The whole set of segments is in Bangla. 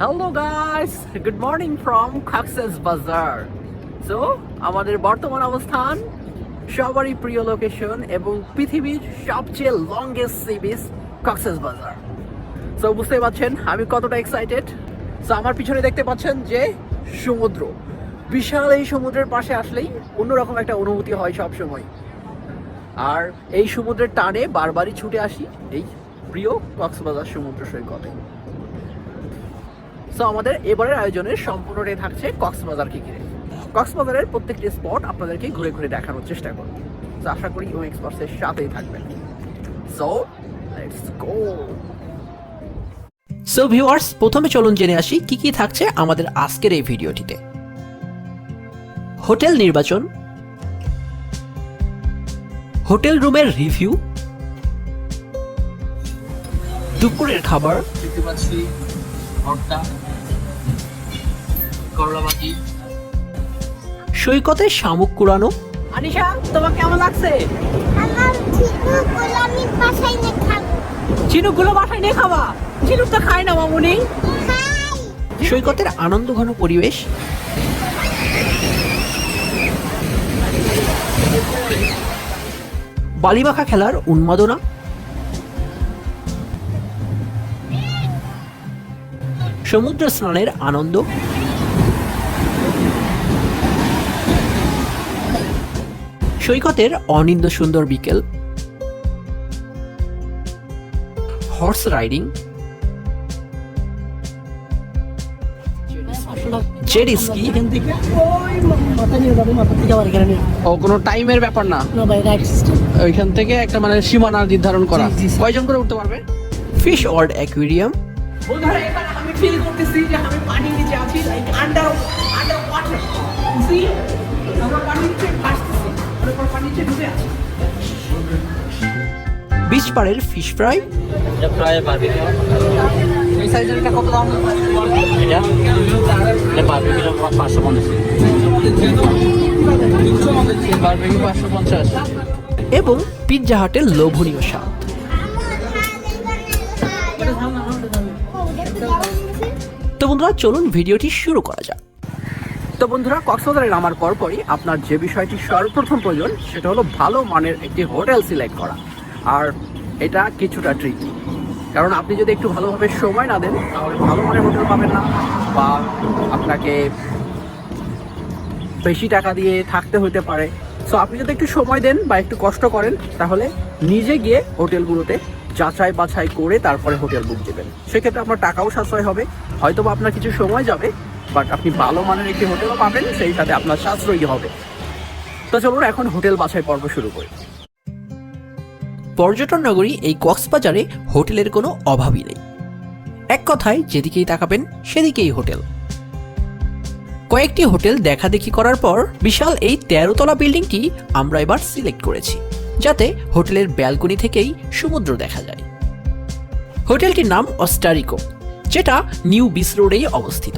Hello guys good morning from কাকসেস বাজার সো আমাদের বর্তমান অবস্থান, সবারই প্রিয় লোকেশন এবং পৃথিবীর সবচেয়ে লংগেস্ট সি বিচ কক্সেস বাজার সো বুঝতে পারছেন, আমি কতটা এক্সাইটেড সো আমার পিছনে দেখতে পাচ্ছেন যে সমুদ্র। বিশাল এই সমুদ্রের পাশে আসলেই অন্যরকম একটা অনুভূতি হয় সব সময় আর এই সমুদ্রের টানে বারবারই ছুটে আসি এই প্রিয় কক্সবাজার সমুদ্র সৈকতে। সো আমাদের এবারের আয়োজনের সম্পূর্ণটাই থাকছে কক্সবাজারকে ঘিরে। কক্সবাজারের প্রত্যেকটি স্পট আপনাদেরকে ঘুরে ঘুরে দেখানোর চেষ্টা করব। তো আশা করি ইউ এক্সপার্টসের সাথেই থাকবেন। So let's go so viewers প্রথমে চলুন জেনে আসি কি কি থাকছে আমাদের আজকের এই ভিডিওটিতে। হোটেল নির্বাচন। হোটেল রুমের রিভিউ দুপুরের খাবার। দেখতে পাচ্ছি ভর্তা। করলা ভাজি সৈকতে শামুক কুড়ানো। আনিশা তোমার কেমন লাগছে? আমার ঝিনুকগুলো আমি বাসায় নিয়ে খাব। চিনুকগুলো বাসায় নিয়ে খাবা? চিনুক তো খায় না মামুনি। সৈকতের আনন্দ ঘন পরিবেশ। বালিমাখা খেলার উন্মাদনা। সমুদ্র স্নানের আনন্দ। সৈকতের অনিন্দ সুন্দর বিকেল। হর্স রাইডিং জেট স্কি ও কোনো টাইমের ব্যাপার না। না ভাই রাইট সিস্টেম ওইখান থেকে একটা মানে সীমানা নির্ধারণ করা। কয়জন করে উঠতে পারবে? ফিশ ওয়ার্ল্ড অ্যাকুয়ারিয়াম আমি ফিল করতেছি যে আমি পানির নিচে আছি like under under water sea আমরা পানির নিচে ভাসতেছি তারপর বিচ পাড়ের ফিশ ফ্রাই এটা প্রায় বারবিকিউ এই সাইজের এটা কত দাম? এটা? এটা বারবিকিউ পাঁচশো পঞ্চাশ। বারবেকিউ পাঁচশো পঞ্চাশ। এবং পিৎজা হাটের লোভনীয় স্বাদ। তো বন্ধুরা চলুন ভিডিওটি শুরু করা যাক। তো বন্ধুরা কক্সবাজারে নামার পরপরই আপনার যে বিষয়টি সর্বপ্রথম প্রয়োজন, সেটা হলো ভালো মানের একটি হোটেল সিলেক্ট করা। আর এটা কিছুটা ট্রিকি কারণ আপনি যদি একটু ভালোভাবে সময় না দেন, তাহলে ভালো মানের হোটেল পাবেন না, বা আপনাকে বেশি টাকা দিয়ে থাকতে হতে পারে। সো আপনি যদি একটু সময় দেন বা একটু কষ্ট করেন, তাহলে নিজে গিয়ে হোটেলগুলোতে যাচাই বাছাই করে তারপরে হোটেল বুক দেবেন। সেক্ষেত্রে আপনার টাকাও সাশ্রয় হবে হয়তো বা আপনার কিছু সময় যাবে বাট আপনি ভালো মানের একটি হোটেলও পাবেন সেই সাথে আপনার সাশ্রয়ী হবে। তো চলুন এখন হোটেল বাছাই পর্ব শুরু করি। পর্যটন নগরী এই কক্সবাজারে হোটেলের কোনো অভাবই নেই। এক কথায়, যেদিকেই তাকাবেন, সেদিকেই হোটেল। কয়েকটি হোটেল দেখা দেখি করার পর, বিশাল এই তেরোতলা বিল্ডিংটি আমরা এবার সিলেক্ট করেছি, যাতে হোটেলের ব্যালকনি থেকেই সমুদ্র দেখা যায়। হোটেলটির নাম অস্টারিকো, যেটা নিউ বিচ রোডেই অবস্থিত।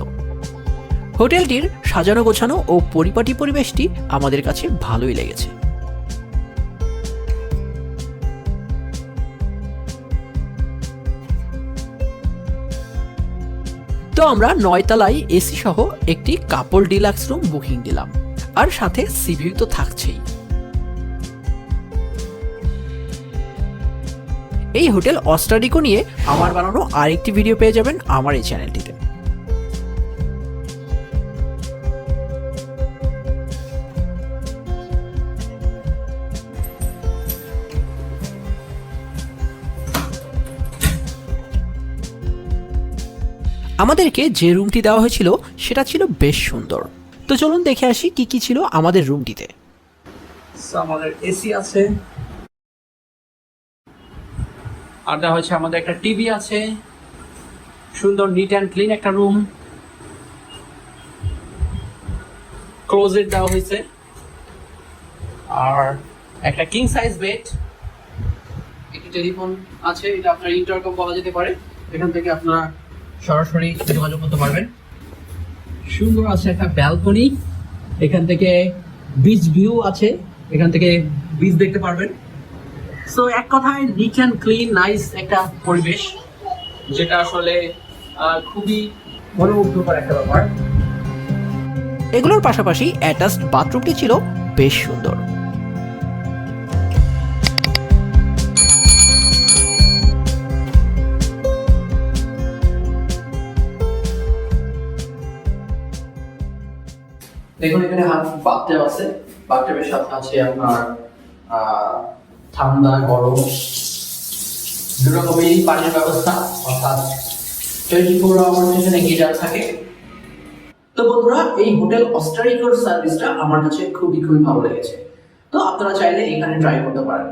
হোটেলটির সাজানো গোছানো ও পরিপাটি পরিবেশটি আমাদের কাছে ভালোই লেগেছে। তো আমরা নয়তলায় এসি সহ একটি কাপল ডিলাক্স রুম বুকিং দিলাম, আর সাথে সিভিউ তো থাকছেই। এই হোটেল অস্টারিকো নিয়ে আমার বানানো আরেকটি ভিডিও পেয়ে যাবেন আমার এই চ্যানেলটিতে। আমাদেরকে যে রুমটি দেওয়া হয়েছিল, সেটা ছিল বেশ সুন্দর। তো চলুন দেখে আসি কি কি ছিল আমাদের রুমটিতে। আমাদের এসি আছে। আর দেওয়া হয়েছে আমাদের একটা টিভি আছে। সুন্দর নিট অ্যান্ড ক্লিন একটা রুম ক্লোজেট দেওয়া হয়েছে। আর একটা কিং সাইজ বেড একটি টেলিফোন আছে, এটা আপনার ইন্টারকম বলা যেতে পারে। এখান থেকে আপনারা সরাসরি যোগাযোগ করতে পারবেন। সুন্দর আছে একটা ব্যালকনি এখান থেকে বিচ ভিউ আছে। এখান থেকে বিচ দেখতে পারবেন। সো এক কথায় নিট অ্যান্ড ক্লিন নাইস একটা পরিবেশ, যেটা আসলে খুবই মনোমুগ্ধকর একটা ব্যাপার। এগুলোর পাশাপাশি অ্যাটাচড বাথরুমটি ছিল বেশ সুন্দর। দেখুন, এখানে বাথটাব আছে। বাথটাবের সাথে আছে আপনার ঠান্ডা, গরম। দু রকমেরই পানির ব্যবস্থা, অর্থাৎ টোয়েন্টি ফোর আওয়ার এখানে গিজার থাকে। তো বন্ধুরা, এই হোটেল অস্ট্রারিকোর সার্ভিসটা আমার কাছে খুবই খুবই ভালো লেগেছে। তো আপনারা চাইলে এখানে ট্রাই করতে পারেন।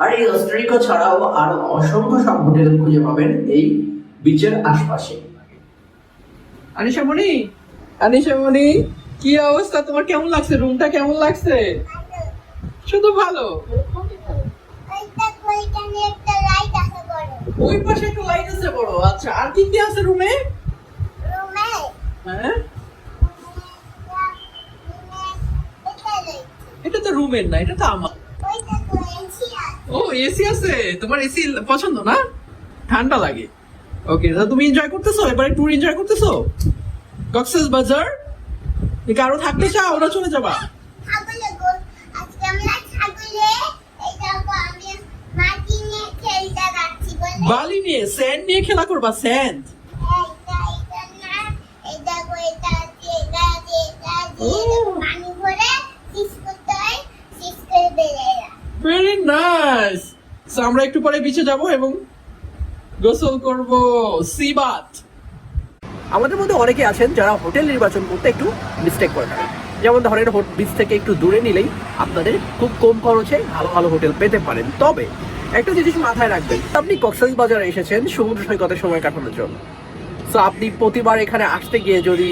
আর এই অস্ট্রারিকো ছাড়াও আরও অসংখ্য সব হোটেল খুঁজে পাবেন এই বিচের আশপাশে। আনিশামণি আনিশামণি, কি অবস্থা? তোমার কেমন লাগছে? রুমটা কেমন লাগছে? শুধু ভালো। ওই পাশে একটা লাইট আছে বড়। আচ্ছা আর কি কি আছে রুমে? হ্যাঁ? এটা তো রুমের না, এটা তো আমার। ও এসি আছে? তোমার এসি পছন্দ না? ঠান্ডা লাগে। ওকে তুমি এনজয় করতেছো? এবারে ট্যুর এনজয় করতেছো? কক্সেস বাজার কারও থাকতে চাও? ওরা চলে যাবা। বলে। নিয়ে স্যান্ড নিয়ে খেলা করবা স্যান্ড? ভরে নাইস আমরা একটু পরে বিচে যাব এবং গোসল করব। সি বাথ আমাদের মধ্যে অনেকে আছেন যারা হোটেল নির্বাচন করতে একটু মিস্টেক করে থাকেন। যেমন ধরেন বিচ থেকে একটু দূরে নিলেই আপনাদের খুব কম খরচে ভালো ভালো হোটেল পেতে পারেন। তবে একটা জিনিস মাথায় রাখবেন, আপনি বাজারে এসেছেন সমুদ্র সৈকতে সময় কাটানোর জন্য। সো আপনি প্রতিবার এখানে আসতে গিয়ে যদি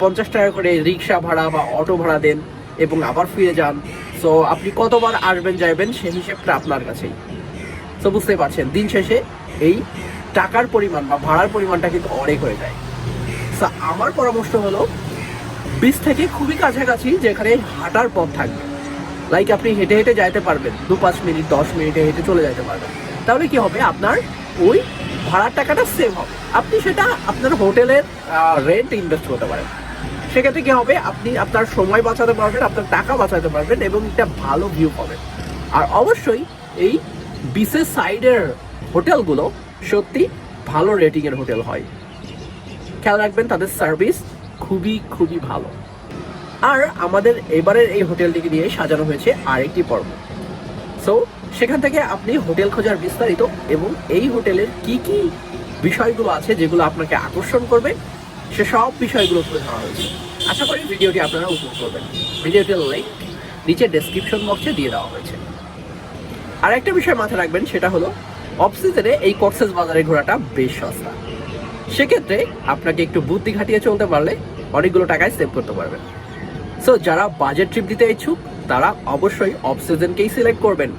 পঞ্চাশ টাকা করে রিক্সা ভাড়া বা অটো ভাড়া দেন এবং আবার ফিরে যান সো আপনি কতবার আসবেন যাইবেন সেই হিসেবটা আপনার কাছেই। তো বুঝতে পারছেন, দিন শেষে এই টাকার পরিমাণ বা ভাড়ার পরিমাণটা কিন্তু অনেক হয়ে যায়। So, আমার পরামর্শ হলো বিচ থেকে খুবই কাছাকাছি যেখানে হাঁটার পথ থাকবে। লাইক আপনি হেঁটে হেঁটে যাইতে পারবেন দু পাঁচ মিনিট দশ মিনিটে হেঁটে চলে যাইতে পারবেন। তাহলে কি হবে? আপনার ওই ভাড়ার টাকাটা সেভ হবে। আপনি সেটা আপনার হোটেলের রেন্ট ইনভেস্ট করতে পারেন। সেক্ষেত্রে কি হবে? আপনি আপনার সময় বাঁচাতে পারবেন আপনার টাকা বাঁচাতে পারবেন এবং একটা ভালো ভিউ পাবেন। আর অবশ্যই এই বিচের সাইডের হোটেলগুলো সত্যি ভালো রেটিংয়ের হোটেল হয়। খেয়াল রাখবেন তাদের সার্ভিস খুবই খুবই ভালো। আর আমাদের এবারের এই হোটেলটিকে নিয়ে সাজানো হয়েছে আরেকটি পর্ব। সো সেখান থেকে আপনি হোটেল খোঁজার বিস্তারিত এবং এই হোটেলের কি কি বিষয়গুলো আছে যেগুলো আপনাকে আকর্ষণ করবে, সে সব বিষয়গুলো তুলে ধরা হয়েছে। আশা করি ভিডিওটি আপনারা উপভোগ করবেন। ভিডিওটির লিঙ্ক নিচে ডেসক্রিপশন বক্সে দিয়ে দেওয়া হয়েছে। আর একটা বিষয় মাথায় রাখবেন, সেটা হলো অফ সিজনে এই কক্সেস বাজারে ঘোরাটা বেশ সস্তা। সেক্ষেত্রে আপনাকে একটু বুদ্ধি খাটিয়ে চলতে পারলে অনেকগুলো টাকায় সেভ করতে পারবেন। সো যারা বাজেট ট্রিপ দিতে ইচ্ছুক, তারা অবশ্যই অফ সিজনকেই সিলেক্ট করবেন।